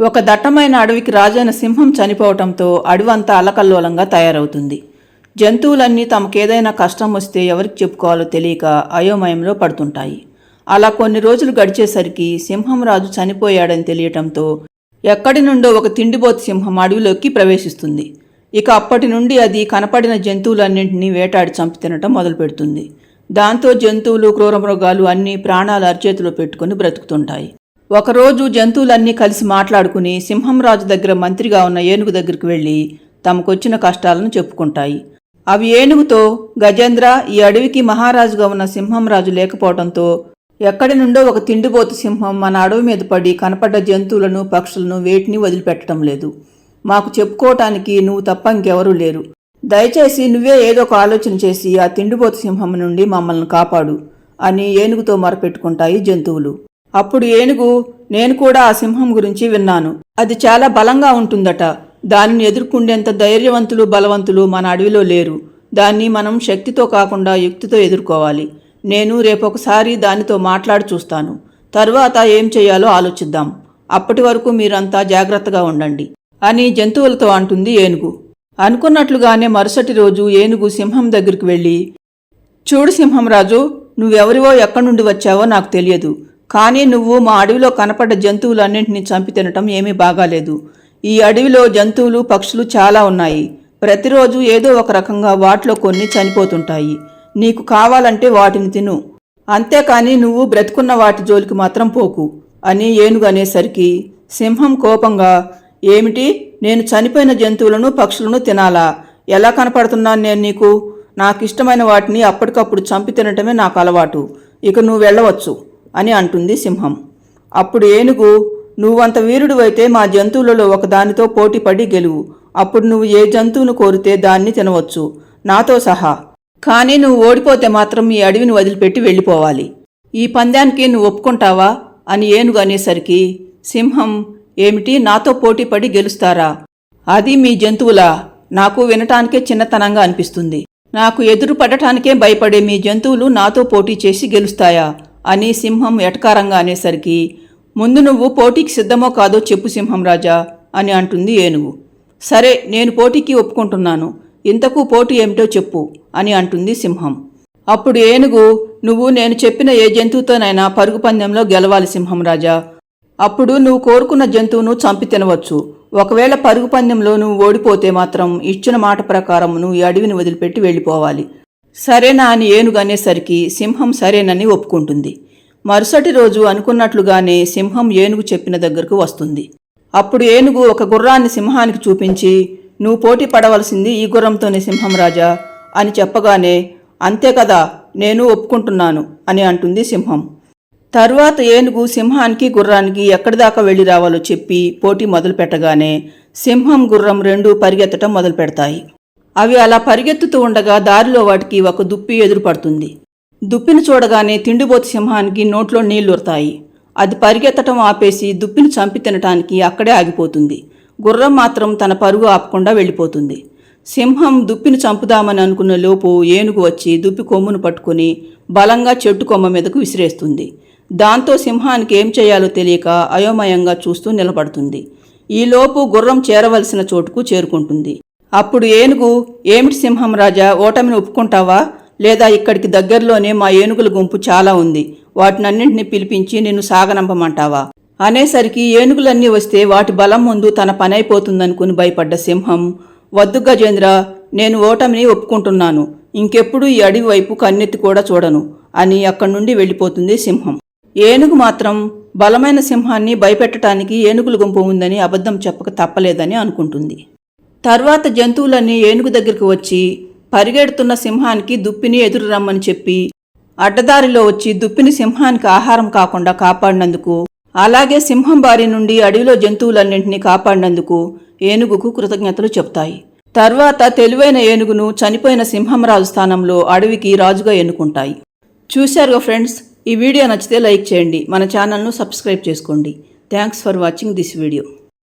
ఒక దట్టమైన అడవికి రాజైన సింహం చనిపోవటంతో అడవంతా అలకల్లోలంగా తయారవుతుంది. జంతువులన్నీ తమకేదైనా కష్టం వస్తే ఎవరికి చెప్పుకోవాలో తెలియక అయోమయంలో పడుతుంటాయి. అలా కొన్ని రోజులు గడిచేసరికి సింహం రాజు చనిపోయాడని తెలియటంతో ఎక్కడి నుండో ఒక తిండిబోతు సింహం అడవిలోకి ప్రవేశిస్తుంది. ఇక అప్పటి నుండి అది కనపడిన జంతువులన్నింటినీ వేటాడి చంపి తినటం మొదలుపెడుతుంది. దాంతో జంతువులు క్రూరమృగాలు అన్నీ ప్రాణాలు అరచేతిలో పెట్టుకుని బ్రతుకుతుంటాయి. ఒకరోజు జంతువులన్నీ కలిసి మాట్లాడుకుని సింహం రాజు దగ్గర మంత్రిగా ఉన్న ఏనుగు దగ్గరికి వెళ్ళి తమకొచ్చిన కష్టాలను చెప్పుకుంటాయి. అవి ఏనుగుతో గజేంద్ర ఈ అడవికి మహారాజుగా ఉన్న సింహం రాజు లేకపోవడంతో ఎక్కడి నుండో ఒక తిండిపోతు సింహం మన అడవి మీద పడి కనపడ్డ జంతువులను పక్షులను వేటిని వదిలిపెట్టడం లేదు. మాకు చెప్పుకోవటానికి నువ్వు తప్ప ఇంకెవరూ లేరు. దయచేసి నువ్వే ఏదో ఒక ఆలోచన చేసి ఆ తిండిపోతు సింహం నుండి మమ్మల్ని కాపాడు అని ఏనుగుతో మొరపెట్టుకుంటాయి జంతువులు. అప్పుడు ఏనుగు నేను కూడా ఆ సింహం గురించి విన్నాను. అది చాలా బలంగా ఉంటుందట. దానిని ఎదుర్కొండేంత ధైర్యవంతులు బలవంతులు మన అడవిలో లేరు. దాన్ని మనం శక్తితో కాకుండా యుక్తితో ఎదుర్కోవాలి. నేను రేపొకసారి దానితో మాట్లాడి చూస్తాను. తరువాత ఏం చేయాలో ఆలోచిద్దాం. అప్పటి వరకు మీరంతా జాగ్రత్తగా ఉండండి అని జంతువులతో అంటుంది ఏనుగు. అనుకున్నట్లుగానే మరుసటి రోజు ఏనుగు సింహం దగ్గరికి వెళ్ళి చూడు సింహంరాజు నువ్వెవరివో ఎక్కడి నుండి వచ్చావో నాకు తెలియదు. కానీ నువ్వు మా అడవిలో కనపడ్డ జంతువులన్నింటినీ చంపి తినటం ఏమీ బాగాలేదు. ఈ అడవిలో జంతువులు పక్షులు చాలా ఉన్నాయి. ప్రతిరోజు ఏదో ఒక రకంగా వాటిలో కొన్ని చనిపోతుంటాయి. నీకు కావాలంటే వాటిని తిను. అంతేకాని నువ్వు బ్రతుకున్న వాటి జోలికి మాత్రం పోకు అని ఏనుగు అనేసరికి సింహం కోపంగా ఏమిటి? నేను చనిపోయిన జంతువులను పక్షులను తినాలా? ఎలా కనపడుతున్నాను నేను నీకు? నాకు ఇష్టమైన వాటిని అప్పటికప్పుడు చంపి తినటమే నాకు అలవాటు. ఇక నువ్వు వెళ్ళవచ్చు. అని అంటుంది సింహం. అప్పుడు ఏనుగు నువ్వంత అయితే మా జంతువులలో ఒకదానితో పోటీపడి గెలువు. అప్పుడు నువ్వు ఏ జంతువును కోరితే దాన్ని తినవచ్చు. నాతో సహా. కానీ నువ్వు ఓడిపోతే మాత్రం ఈ అడవిని వదిలిపెట్టి వెళ్ళిపోవాలి. ఈ పందానికి నువ్వు ఒప్పుకుంటావా? అని ఏనుగు అనేసరికి సింహం ఏమిటి? నాతో పోటీపడి గెలుస్తారా? అది మీ జంతువులా? నాకు వినటానికే చిన్నతనంగా అనిపిస్తుంది. నాకు ఎదురు పడటానికే భయపడే మీ జంతువులు నాతో పోటీ చేసి గెలుస్తాయా? అని సింహం ఎటకారంగా అనేసరికి ముందు నువ్వు పోటీకి సిద్ధమో కాదో చెప్పు సింహం రాజా అని అంటుంది ఏనుగు. సరే నేను పోటీకి ఒప్పుకుంటున్నాను. ఇంతకు పోటీ ఏమిటో చెప్పు అని అంటుంది సింహం. అప్పుడు ఏనుగు నువ్వు నేను చెప్పిన ఏ జంతువుతోనైనా పరుగు పందెంలో గెలవాలి సింహం రాజా. అప్పుడు నువ్వు కోరుకున్న జంతువును చంపి తినవచ్చు. ఒకవేళ పరుగు పందెంలో నువ్వు ఓడిపోతే మాత్రం ఇచ్చిన మాట ప్రకారం నువ్వు ఈ అడవిని వదిలిపెట్టి వెళ్ళిపోవాలి. సరేనా అని ఏనుగు అనేసరికి సింహం సరేనని ఒప్పుకుంటుంది. మరుసటి రోజు అనుకున్నట్లుగానే సింహం ఏనుగు చెప్పిన దగ్గరకు వస్తుంది. అప్పుడు ఏనుగు ఒక గుర్రాన్ని సింహానికి చూపించి నువ్వు పోటీ పడవలసింది ఈ గుర్రంతోనే సింహం రాజా అని చెప్పగానే అంతే కదా నేను ఒప్పుకుంటున్నాను అని అంటుంది సింహం. తరువాత ఏనుగు సింహానికి గుర్రానికి ఎక్కడి దాకా వెళ్ళి రావాలో చెప్పి పోటీ మొదలు పెట్టగానే సింహం గుర్రం రెండు పరిగెత్తటం మొదలు పెడతాయి అవి అలా పరిగెత్తుతూ ఉండగా దారిలో వాటికి ఒక దుప్పి ఎదురుపడుతుంది. దుప్పిని చూడగానే తిండిబోతు సింహానికి నోట్లో నీళ్ళురుతాయి అది పరిగెత్తటం ఆపేసి దుప్పిని చంపి తినటానికి అక్కడే ఆగిపోతుంది. గుర్రం మాత్రం తన పరుగు ఆపకుండా వెళ్ళిపోతుంది. సింహం దుప్పిని చంపుదామని అనుకున్న లోపు ఏనుగు వచ్చి దుప్పి కొమ్మును పట్టుకుని బలంగా చెట్టు కొమ్మ మీదకు విసిరేస్తుంది. దాంతో సింహానికి ఏం చేయాలో తెలియక అయోమయంగా చూస్తూ నిలబడుతుంది. ఈలోపు గుర్రం చేరవలసిన చోటుకు చేరుకుంటుంది. అప్పుడు ఏనుగు ఏమిటి సింహం రాజా ఓటమిని ఒప్పుకుంటావా? లేదా ఇక్కడికి దగ్గరలోనే మా ఏనుగుల గుంపు చాలా ఉంది. వాటినన్నింటినీ పిలిపించి నిన్ను సాగనంపమంటావా? అనేసరికి ఏనుగులన్నీ వస్తే వాటి బలం ముందు తన పనైపోతుందనుకుని భయపడ్డ సింహం వద్దు గజేంద్ర నేను ఓటమిని ఒప్పుకుంటున్నాను. ఇంకెప్పుడు ఈ అడవి వైపు కన్నెత్తి కూడా చూడను అని అక్కడి నుండి వెళ్ళిపోతుంది సింహం. ఏనుగు మాత్రం బలమైన సింహాన్ని భయపెట్టడానికి ఏనుగుల గుంపు ఉందని అబద్ధం చెప్పక తప్పలేదని అనుకుంటుంది. తర్వాత జంతువులన్నీ ఏనుగు దగ్గరికి వచ్చి పరిగెడుతున్న సింహానికి దుప్పిని ఎదురు రమ్మని చెప్పి అడ్డదారిలో వచ్చి దుప్పిని సింహానికి ఆహారం కాకుండా కాపాడినందుకు అలాగే సింహం బారి నుండి అడవిలో జంతువులన్నింటినీ కాపాడినందుకు ఏనుగుకు కృతజ్ఞతలు చెప్తాయి. తర్వాత తెలివైన ఏనుగును చనిపోయిన సింహంరాజు స్థానంలో అడవికి రాజుగా ఎన్నుకుంటాయి. చూశారుగా ఫ్రెండ్స్ ఈ వీడియో నచ్చితే లైక్ చేయండి మన ఛానల్ను సబ్స్క్రైబ్ చేసుకోండి. Thanks for watching this video.